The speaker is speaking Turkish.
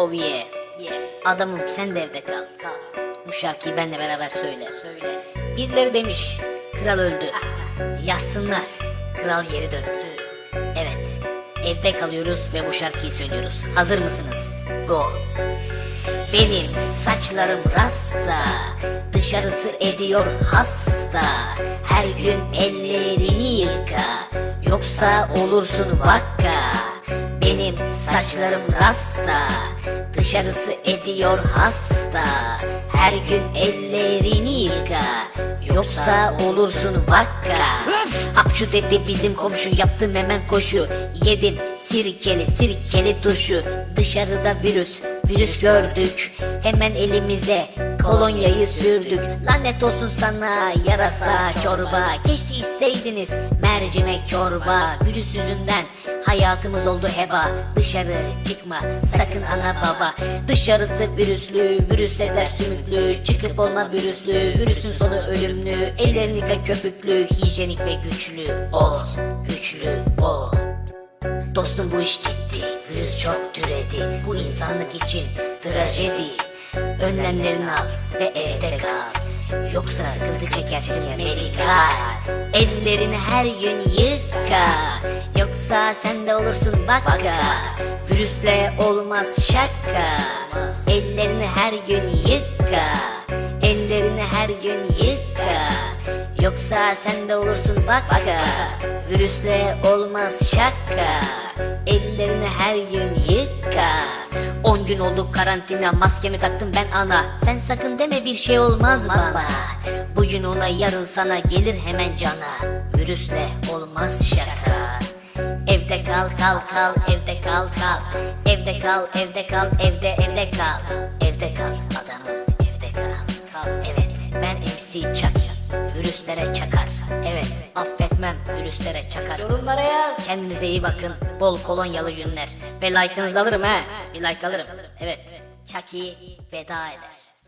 Oh yeah. yeah. Adamım sen de evde kal. Kal. Bu şarkıyı benle beraber söyle. Söyle. Birileri demiş. Kral öldü. Yazsınlar. Kral geri döndü. Evet. Evde kalıyoruz ve bu şarkıyı söylüyoruz. Hazır mısınız? Go. Benim saçlarım rasta Dışarısı ediyor hasta Her gün ellerini yıka Yoksa olursun vakka Benim saçlarım rasta Dışarısı ediyor hasta. Her gün ellerini yıka Yoksa olursun vakka. Hapşu dedi bizim komşu yaptım hemen koşu. Yedim sirkeli sirkeli turşu. Dışarıda virüs. Virüs gördük. Hemen elimize kolonyayı sürdük. Lanet olsun sana yarasa çorba. Keşke içseydiniz. Mercimek çorba. Virüs yüzünden hayatımız oldu heba. Dışarı çıkma sakın ana baba. Dışarısı virüslü virüsler sümüklü. Çıkıp olma virüslü. Virüsün sonu ölümlü. Ellerini yıka köpüklü hijyenik ve güçlü Ol. Güçlü ol Dostum bu iş ciddi, virüs çok türedi. Bu insanlık için trajedi. Önlemlerini al ve evde kal. Yoksa sıkıntı çekersin medikal Ellerini her gün yıka. Yoksa sen de olursun vaka. Virüsle olmaz şaka. Ellerini her gün yıka gün yıka. Yoksa sen de olursun vaka Virüsle olmaz şaka. Ellerini her gün yıka. 10 gün oldu karantina maskemi taktım ben ana. Sen sakın deme bir şey olmaz bana. Bugün ona yarın sana gelir hemen cana. Virüsle olmaz şaka. Evde kal kal kal evde kal kal. Evde kal evde kal evde evde kal. Evde kal adamım Çak. Virüslere çakar. Evet affetmem virüslere çakar. Yorumlara yaz. Kendinize iyi bakın. Bol kolonyalı günler. Ve like'ınızı alırım ha. Bir like alırım. Evet Chucky veda eder